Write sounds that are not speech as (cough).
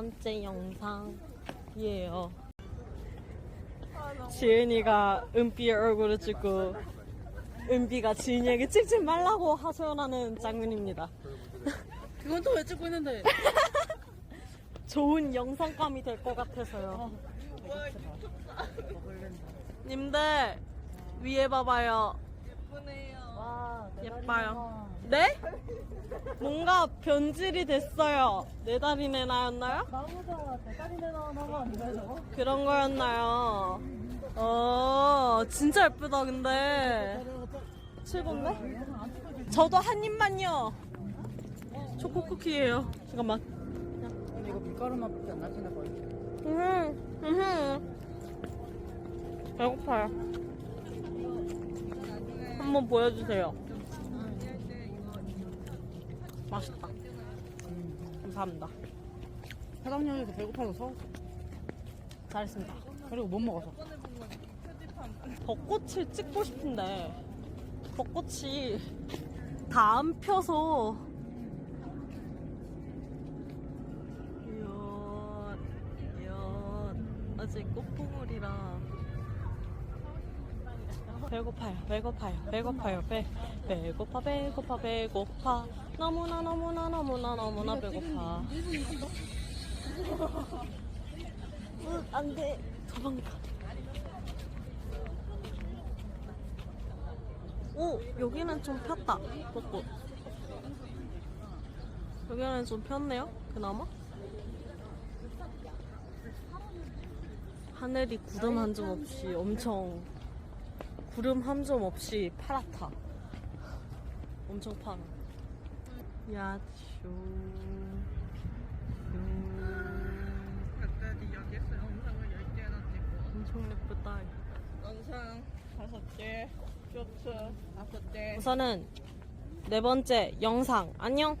번째 영상이에요. 지은이가 은비의 얼굴을 찍고 은비가 지은이에게 찍지 말라고 하소연하는 장면입니다. 그건 또 왜 찍고 있는데? (laughs) 좋은 영상감이 될 것 같아서요. 님들 위에 봐봐요. 와, 예뻐요. 네? 뭔가 변질이 됐어요. 네 다리 내나였나요? 나무가 대가리 내놔 나무 아닌가요 저거? 그런 거였나요? 어, 진짜 예쁘다, 근데. 최고인데? 저도 한 입만요. 초코 쿠키예요. 잠깐만. 근데 이거 밀가루 맛밖에 안 나시나 거의. 음, 음. 배고파요. 한번 보여주세요. 맛있다. 감사합니다. 사장님에서 배고파서 서 잘했습니다. 그리고 못 먹어서. 벚꽃을 찍고 싶은데 벚꽃이 다 안 펴서 이야 이야 아직 꽃봉오리라 배고파요. 배고파요. 배고파요. 배 배고파 배고파 배고파. 너무나 너무나 너무나 너무나 배고파. (laughs) 응, 안돼. 도망가. 오 여기는 좀 폈다. 벚꽃. 여기는 좀 폈네요 그나마. 하늘이 구름 한 점 없이 엄청 구름 한 점 없이 파랗다 엄청 파라 야쇼. 여기까지 여기서 영상을 10개나 찍고. 엄청 예쁘다. 영상 5개 쇼츠 5개. 우선은 네 번째 영상. 안녕